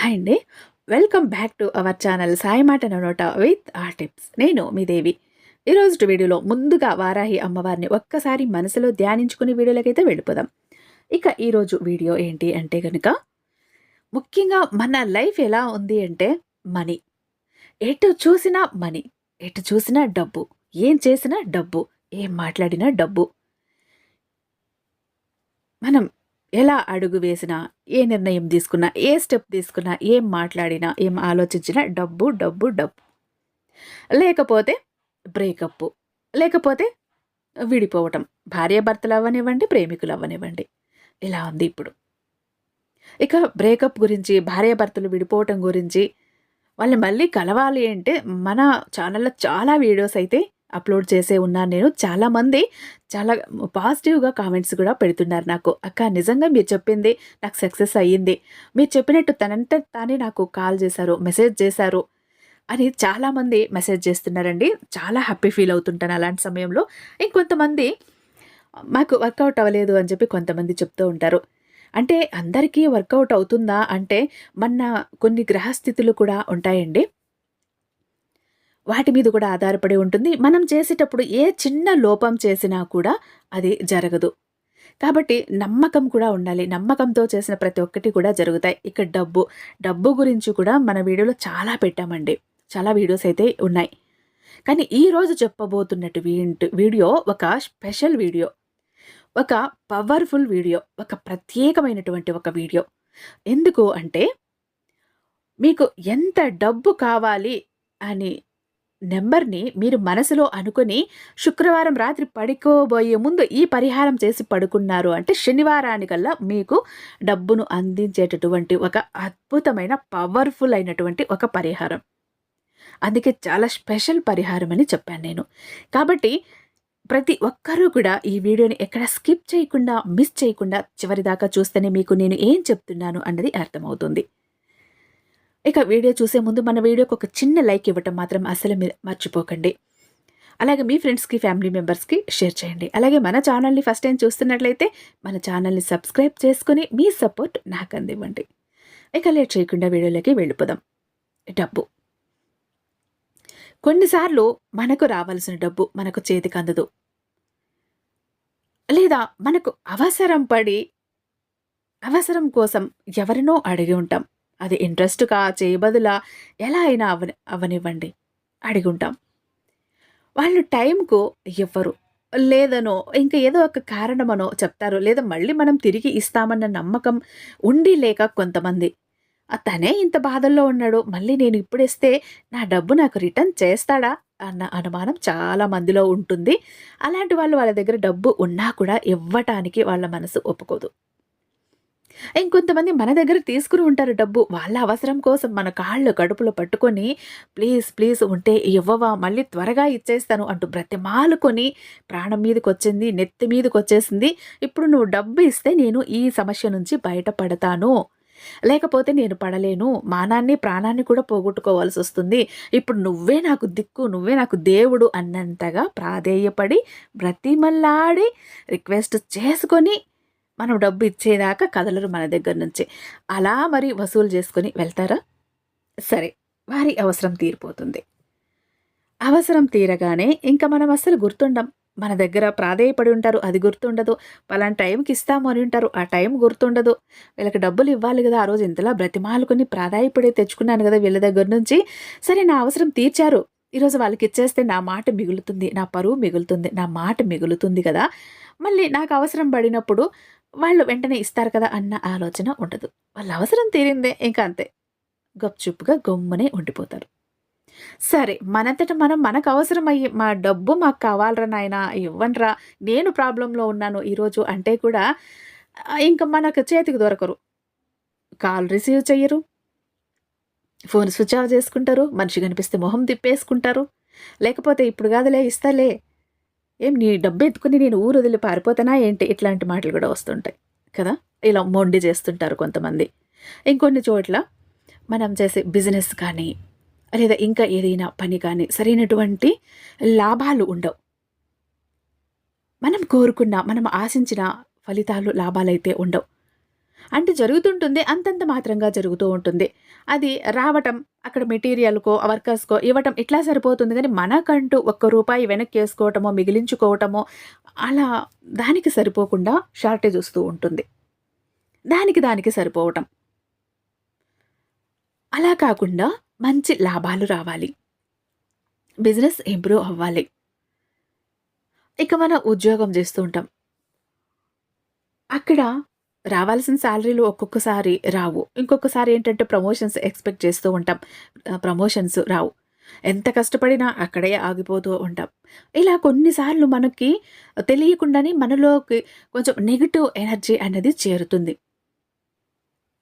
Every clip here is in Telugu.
హాయ్ అండి. Welcome back to our channel Sai మాట నోట విత్ ఆర్ టిప్స్. నేను మీ దేవి. ఈరోజు వీడియోలో ముందుగా వారాహి అమ్మవారిని ఒక్కసారి మనసులో ధ్యానించుకుని వీడియోలకైతే వెళ్ళిపోదాం. ఇక ఈరోజు వీడియో ఏంటి అంటే కనుక ముఖ్యంగా మన లైఫ్ ఎలా ఉంది అంటే మనీ. ఎటు చూసినా మనీ ఎటు చూసినా డబ్బు ఏం చేసినా డబ్బు ఏం మాట్లాడినా డబ్బు. మనం ఎలా అడుగు వేసినా ఏ నిర్ణయం తీసుకున్నా ఏ స్టెప్ తీసుకున్నా ఏం మాట్లాడినా ఏం ఆలోచించినా డబ్బు డబ్బు డబ్బు. లేకపోతే బ్రేకప్ లేకపోతే విడిపోవటం. భార్యాభర్తలు అవ్వనివ్వండి ప్రేమికులు అవ్వనివ్వండి ఇలా ఉంది ఇప్పుడు. ఇక బ్రేకప్ గురించి భార్యాభర్తలు విడిపోవటం గురించి వాళ్ళని మళ్ళీ కలవాలి అంటే మన ఛానల్లో చాలా వీడియోస్ అయితే అప్లోడ్ చేసే ఉన్నాను నేను. చాలామంది చాలా పాజిటివ్గా కామెంట్స్ కూడా పెడుతున్నారు నాకు. అక్క నిజంగా మీరు చెప్పింది నాకు సక్సెస్ అయ్యింది. మీరు చెప్పినట్టు తనంటే తానే నాకు కాల్ చేశారు మెసేజ్ చేశారు అని చాలామంది మెసేజ్ చేస్తున్నారండి. చాలా హ్యాపీ ఫీల్ అవుతుంటాను అలాంటి సమయంలో. ఇంకొంతమంది మాకు వర్కౌట్ అవ్వలేదు అని చెప్పి కొంతమంది చెప్తూ ఉంటారు. అంటే అందరికీ వర్కౌట్ అవుతుందా అంటే మన కొన్ని గ్రహస్థితులు కూడా ఉంటాయండి. వాటి మీద కూడా ఆధారపడి ఉంటుంది. మనం చేసేటప్పుడు ఏ చిన్న లోపం చేసినా కూడా అది జరగదు. కాబట్టి నమ్మకం కూడా ఉండాలి. నమ్మకంతో చేసిన ప్రతి ఒక్కటి కూడా జరుగుతాయి. ఇక డబ్బు. డబ్బు గురించి కూడా మన వీడియోలో చాలా పెట్టామండి. చాలా వీడియోస్ అయితే ఉన్నాయి. కానీ ఈరోజు చెప్పబోతున్నట్టు వీడియో ఒక స్పెషల్ వీడియో. ఒక పవర్ఫుల్ వీడియో. ఒక ప్రత్యేకమైనటువంటి ఒక వీడియో. ఎందుకు అంటే మీకు ఎంత డబ్బు కావాలి అని నెంబర్ని మీరు మనసులో అనుకుని శుక్రవారం రాత్రి పడుకోబోయే ముందు ఈ పరిహారం చేసి పడుకున్నారు. అంటే శనివారానికల్లా మీకు డబ్బును అందించేటటువంటి ఒక అద్భుతమైన పవర్ఫుల్ అయినటువంటి ఒక పరిహారం. అందుకే చాలా స్పెషల్ పరిహారం అని చెప్పాను నేను. కాబట్టి ప్రతి ఒక్కరూ కూడా ఈ వీడియోని ఎక్కడ స్కిప్ చేయకుండా మిస్ చేయకుండా చివరిదాకా చూస్తేనే మీకు నేను ఏం చెప్తున్నాను అన్నది అర్థమవుతుంది. ఇక వీడియో చూసే ముందు మన వీడియోకి ఒక చిన్న లైక్ ఇవ్వటం మాత్రం అసలు మర్చిపోకండి. అలాగే మీ ఫ్రెండ్స్కి ఫ్యామిలీ మెంబర్స్కి షేర్ చేయండి. అలాగే మన ఛానల్ని ఫస్ట్ టైం చూస్తున్నట్లయితే మన ఛానల్ని సబ్స్క్రైబ్ చేసుకుని మీ సపోర్ట్ నాకు అందివ్వండి. ఇక లేట్ చేయకుండా వీడియోలోకి వెళ్ళిపోదాం. డబ్బు. కొన్నిసార్లు మనకు రావాల్సిన డబ్బు మనకు చేతికి అందదు. లేదా మనకు అవసరం పడి అవసరం కోసం ఎవరినో అడిగి ఉంటాం. అది ఇంట్రెస్ట్గా చేయబదులా ఎలా అయినా అవని అవనివ్వండి. అడిగుంటాం. వాళ్ళు టైంకు ఇవ్వరు లేదనో ఇంకా ఏదో ఒక కారణమనో చెప్తారు. లేదా మళ్ళీ మనం తిరిగి ఇస్తామన్న నమ్మకం ఉండి లేక కొంతమంది. తనే ఇంత బాధల్లో ఉన్నాడు. మళ్ళీ నేను ఇప్పుడిస్తే నా డబ్బు నాకు రిటర్న్ చేస్తాడా? అన్న అనుమానం చాలా మందిలో ఉంటుంది. అలాంటి వాళ్ళు వాళ్ళ దగ్గర డబ్బు ఉన్నా కూడా ఇవ్వటానికి వాళ్ళ మనసు ఒప్పుకోదు. ఇంకొంతమంది మన దగ్గర తీసుకుని ఉంటారు డబ్బు. వాళ్ళ అవసరం కోసం మన కాళ్ళు కడుపులో పట్టుకొని ప్లీజ్ ప్లీజ్ ఉంటే ఇవ్వవా మళ్ళీ త్వరగా ఇచ్చేస్తాను అంటూ బ్రతిమాలుకొని ప్రాణం మీదకి వచ్చింది నెత్తి మీదకి వచ్చేసింది ఇప్పుడు నువ్వు డబ్బు ఇస్తే నేను ఈ సమస్య నుంచి బయటపడతాను. లేకపోతే నేను పడలేను. మానాన్ని ప్రాణాన్ని కూడా పోగొట్టుకోవాల్సి వస్తుంది. ఇప్పుడు నువ్వే నాకు దిక్కు నువ్వే నాకు దేవుడు అన్నంతగా ప్రాధేయపడి బ్రతిమల్లాడి రిక్వెస్ట్ చేసుకొని మనం డబ్బు ఇచ్చేదాకా కదలరు మన దగ్గర నుంచి. అలా మరి వసూలు చేసుకొని వెళ్తారా? సరే వారి అవసరం తీరిపోతుంది. అవసరం తీరగానే ఇంకా మనం అస్సలు గుర్తుండం. మన దగ్గర ప్రాధేయపడి ఉంటారు అది గుర్తుండదు. పలానా టైంకి ఇస్తాము అని ఉంటారు ఆ టైం గుర్తుండదు. వీళ్ళకి డబ్బులు ఇవ్వాలి కదా ఆ రోజు ఇంతలా బ్రతిమాలుకుని ప్రాధాయపడి తెచ్చుకున్నాను కదా వీళ్ళ దగ్గర నుంచి. సరే నా అవసరం తీర్చారు. ఈరోజు వాళ్ళకి ఇచ్చేస్తే నా మాట మిగులుతుంది నా పరువు మిగులుతుంది నా మాట మిగులుతుంది కదా. మళ్ళీ నాకు అవసరం పడినప్పుడు వాళ్ళు వెంటనే ఇస్తారు కదా అన్న ఆలోచన ఉండదు. వాళ్ళ అవసరం తీరిందే ఇంకా అంతే. గప్చుప్పుగా గమ్మునే ఉండిపోతారు. సరే మనంతట మనం మనకు అవసరమయ్యి మా డబ్బు మాకు కావాలరా నాయన ఇవ్వండిరా నేను ప్రాబ్లంలో ఉన్నాను ఈరోజు అంటే కూడా ఇంకా మనకు చేతికి దొరకరు. కాల్ రిసీవ్ చెయ్యరు. ఫోన్ స్విచ్ ఆఫ్ చేసుకుంటారు. మనిషి కనిపిస్తే మొహం తిప్పేసుకుంటారు. లేకపోతే ఇప్పుడు కాదులే ఇస్తాలే. ఏం నీ డబ్బు ఎత్తుకుని నేను ఊరు వదిలి పారిపోతానా ఏంటి? ఇట్లాంటి మాటలు కూడా వస్తుంటాయి. కదా? ఇలా మొండి చేస్తుంటారు కొంతమంది. ఇంకొన్ని చోట్ల మనం చేసే బిజినెస్ కానీ లేదా ఇంకా ఏదైనా పని కానీ సరైనటువంటి లాభాలు ఉండవు. మనం కోరుకున్న మనం ఆశించిన ఫలితాలు లాభాలైతే ఉండవు. అంటే జరుగుతుంటుంది అంతంత మాత్రంగా జరుగుతూ ఉంటుంది. అది రావటం అక్కడ మెటీరియల్కో వర్కర్స్కో ఇవ్వటం ఇట్లా సరిపోతుంది కానీ మనకంటూ ఒక్క రూపాయి వెనక్కి వేసుకోవటమో మిగిలించుకోవటమో అలా దానికి సరిపోకుండా షార్టేజ్ వస్తూ ఉంటుంది. దానికి దానికి సరిపోవటం. అలా కాకుండా మంచి లాభాలు రావాలి. బిజినెస్ ఇంప్రూవ్ అవ్వాలి. ఇక మనం ఉద్యోగం చేస్తూ ఉంటాం. అక్కడ రావాల్సిన శాలరీలు ఒక్కొక్కసారి రావు. ఇంకొకసారి ఏంటంటే ప్రమోషన్స్ ఎక్స్పెక్ట్ చేస్తూ ఉంటాం. ప్రమోషన్స్ రావు. ఎంత కష్టపడినా అక్కడే ఆగిపోతూ ఉంటాం. ఇలా కొన్నిసార్లు మనకి తెలియకుండానే మనలోకి కొంచెం నెగిటివ్ ఎనర్జీ అనేది చేరుతుంది.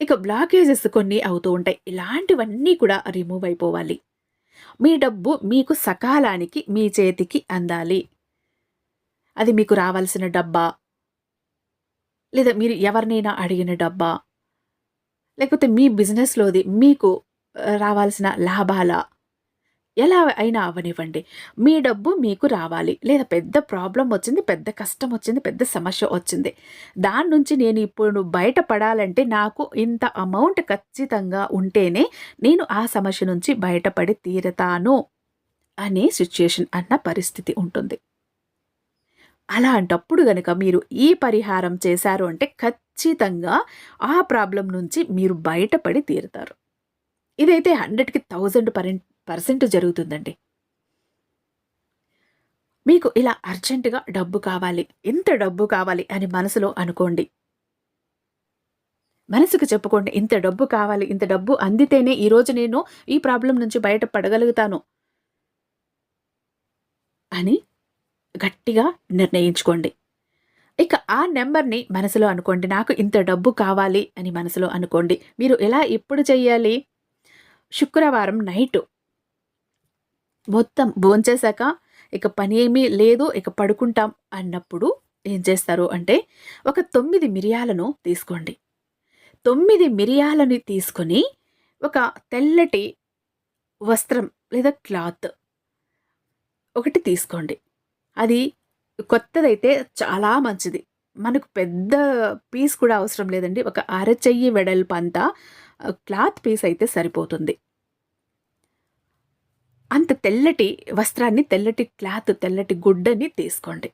ఇక బ్లాకేజెస్ కొన్ని అవుతూ ఉంటాయి. ఇలాంటివన్నీ కూడా రిమూవ్ అయిపోవాలి. మీ డబ్బు మీకు సకాలానికి మీ చేతికి అందాలి. అది మీకు రావాల్సిన డబ్బా లేదా మీరు ఎవరినైనా అడిగిన డబ్బా లేకపోతే మీ బిజినెస్లోది మీకు రావాల్సిన లాభాల? ఎలా అయినా అవనివ్వండి. మీ డబ్బు మీకు రావాలి. లేదా పెద్ద ప్రాబ్లం వచ్చింది పెద్ద కష్టం వచ్చింది పెద్ద సమస్య వచ్చింది. దాని నుంచి నేను ఇప్పుడు బయటపడాలంటే నాకు ఇంత అమౌంట్ ఖచ్చితంగా ఉంటేనే నేను ఆ సమస్య నుంచి బయటపడి తీరతాను అనే సిచ్యుయేషన్ అన్న పరిస్థితి ఉంటుంది. అలాంటప్పుడు గనక మీరు ఈ పరిహారం చేశారు అంటే ఖచ్చితంగా ఆ ప్రాబ్లం నుంచి మీరు బయటపడి తీరుతారు. ఇదైతే హండ్రెడ్కి థౌజండ్ పర్ పర్సెంట్ జరుగుతుందండి. మీకు ఇలా అర్జెంటుగా డబ్బు కావాలి ఇంత డబ్బు కావాలి అని మనసులో అనుకోండి. మనసుకు చెప్పుకోండి ఇంత డబ్బు కావాలి ఇంత డబ్బు అందితేనే ఈరోజు నేను ఈ ప్రాబ్లం నుంచి బయటపడగలుగుతాను అని గట్టిగా నిర్ణయించుకోండి. ఇక ఆ నెంబర్ని మనసులో అనుకోండి. నాకు ఇంత డబ్బు కావాలి అని మనసులో అనుకోండి. మీరు ఎలా ఎప్పుడు చెయ్యాలి? శుక్రవారం నైటు. మొత్తం భోంచేశాక ఇక పని ఏమీ లేదు ఇక పడుకుంటాం అన్నప్పుడు ఏం చేస్తారు అంటే ఒక తొమ్మిది మిరియాలను తీసుకోండి. తొమ్మిది మిరియాలని తీసుకొని ఒక తెల్లటి వస్త్రం లేదా క్లాత్ ఒకటి తీసుకోండి. అది కొత్తదైతే చాలా మంచిది. మనకు పెద్ద పీస్ కూడా అవసరం లేదండి. ఒక అరచెయ్యి వెడల్పు అంతా క్లాత్ పీస్ అయితే సరిపోతుంది. అంత తెల్లటి వస్త్రాన్ని తెల్లటి క్లాత్ తెల్లటి గుడ్డని తీసుకోండి.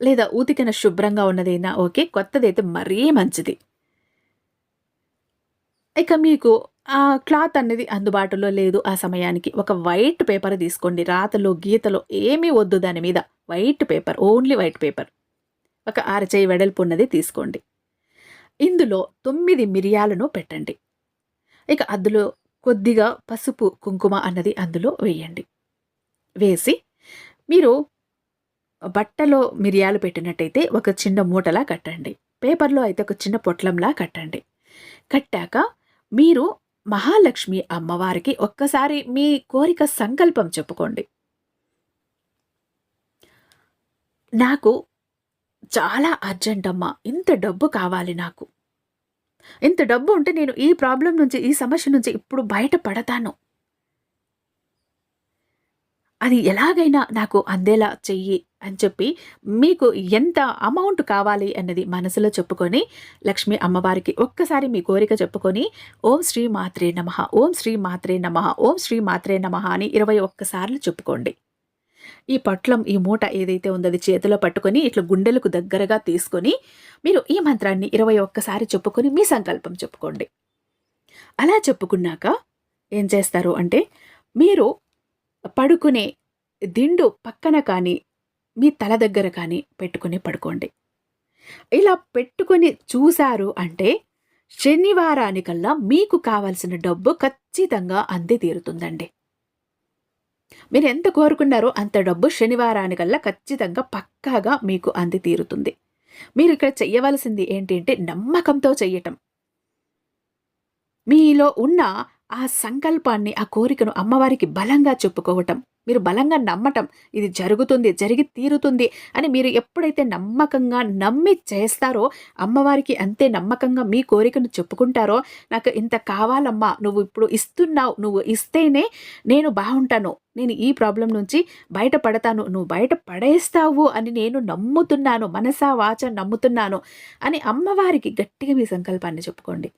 లేదా ఉతికిన శుభ్రంగా ఉన్నదైనా ఓకే కొత్తదైతే మరీ మంచిది. ఇక మీకు క్లాత్ అనేది అందుబాటులో లేదు ఆ సమయానికి. ఒక వైట్ పేపర్ తీసుకోండి. రాతలో గీతలో ఏమీ వద్దు దాని మీద. White paper only white paper. ఒక అరచేయి వెడల్పు ఉన్నది తీసుకోండి. ఇందులో తొమ్మిది మిరియాలను పెట్టండి. ఇక అందులో కొద్దిగా పసుపు కుంకుమ అన్నది అందులో వేయండి. వేసి మీరు బట్టలో మిరియాలు పెట్టినట్టయితే ఒక చిన్న మూటలా కట్టండి. పేపర్లో అయితే ఒక చిన్న పొట్లంలా కట్టండి. కట్టాక మీరు మహాలక్ష్మి అమ్మవారికి ఒక్కసారి మీ కోరిక సంకల్పం చెప్పుకోండి. నాకు చాలా అర్జెంట్ అమ్మా ఇంత డబ్బు కావాలి నాకు. ఇంత డబ్బు ఉంటే నేను ఈ ప్రాబ్లం నుంచి ఈ సమస్య నుంచి ఇప్పుడు బయటపడతాను అది ఎలాగైనా నాకు అందేలా చెయ్యి అని చెప్పి మీకు ఎంత అమౌంట్ కావాలి అన్నది మనసులో చెప్పుకొని లక్ష్మి అమ్మవారికి ఒక్కసారి మీ కోరిక చెప్పుకొని ఓం శ్రీ మాత్రే నమ ఓం శ్రీ మాత్రే నమ ఓం శ్రీ మాత్రే నమ అని ఇరవై ఒక్కసార్లు చెప్పుకోండి. ఈ పట్లం ఈ మూట ఏదైతే ఉందో అది చేతిలో పట్టుకొని ఇట్లా గుండెలకు దగ్గరగా తీసుకొని మీరు ఈ మంత్రాన్ని ఇరవై ఒక్కసారి చెప్పుకొని మీ సంకల్పం చెప్పుకోండి. అలా చెప్పుకున్నాక ఏం చేస్తారు అంటే మీరు పడుకునే దిండు పక్కన కానీ మీ తల దగ్గర కానీ పెట్టుకుని పడుకోండి. ఇలా పెట్టుకొని చూశారు అంటే శనివారానికల్లా మీకు కావాల్సిన డబ్బు ఖచ్చితంగా అంది తీరుతుందండి. మీరు ఎంత కోరుకున్నారో అంత డబ్బు శనివారానికల్లా ఖచ్చితంగా పక్కాగా మీకు అంది తీరుతుంది. మీరు ఇక్కడ చెయ్యవలసింది ఏంటంటే నమ్మకంతో చెయ్యటం. మీలో ఉన్న ఆ సంకల్పాన్ని, ఆ కోరికను అమ్మవారికి బలంగా చెప్పుకోవటం. మీరు బలంగా నమ్మటం. ఇది జరుగుతుంది, జరిగి తీరుతుంది అని మీరు ఎప్పుడైతే నమ్మకంగా నమ్మి చేస్తారో, అమ్మవారికి అంతే నమ్మకంగా మీ కోరికను చెప్పుకుంటారో, నాకు ఇంత కావాలమ్మా, నువ్వు ఇప్పుడు ఇస్తున్నావు, నువ్వు ఇస్తేనే నేను బాగుంటాను నేను ఈ ప్రాబ్లం నుంచి బయటపడతాను. నువ్వు బయట పడేస్తావు అని నేను నమ్ముతున్నాను. మనసా వాచ నమ్ముతున్నాను అని అమ్మవారికి గట్టిగా మీ సంకల్పాన్ని చెప్పుకోండి.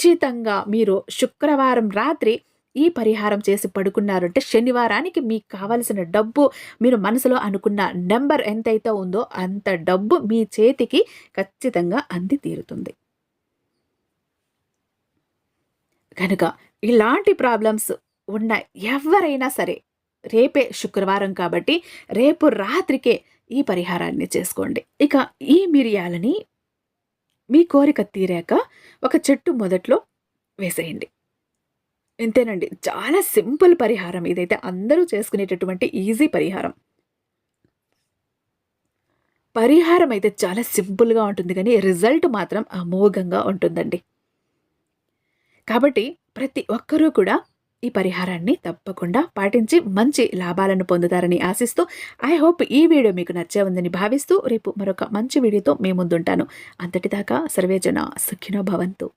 ఖచ్చితంగా మీరు శుక్రవారం రాత్రి ఈ పరిహారం చేసి పడుకున్నారంటే శనివారానికి మీకు కావలసిన డబ్బు మీరు మనసులో అనుకున్న నెంబర్ ఎంతైతే ఉందో అంత డబ్బు మీ చేతికి ఖచ్చితంగా అంది తీరుతుంది. కనుక ఇలాంటి ప్రాబ్లమ్స్ ఉన్న ఎవరైనా సరే రేపే శుక్రవారం కాబట్టి రేపు రాత్రికే ఈ పరిహారాన్ని చేసుకోండి. ఇక ఈ మిరియాలని మీ కోరిక తీరాక ఒక చెట్టు మొదట్లో వేసేయండి. ఇంతేనండి. చాలా సింపుల్ పరిహారం ఇదైతే అందరూ చేసుకునేటటువంటి ఈజీ పరిహారం. పరిహారం అయితే చాలా సింపుల్‌గా ఉంటుంది కానీ రిజల్ట్ మాత్రం అమోఘంగా ఉంటుందండి. కాబట్టి ప్రతి ఒక్కరూ కూడా ఈ పరిహారాన్ని తప్పకుండా పాటించి మంచి లాభాలను పొందుతారని ఆశిస్తూ, ఐ హోప్ ఈ వీడియో మీకు నచ్చే ఉందని భావిస్తూ, రేపు మరొక మంచి వీడియోతో మీ ముందుంటాను. అంతటిదాకా సర్వేజన సుఖినో భవంతు.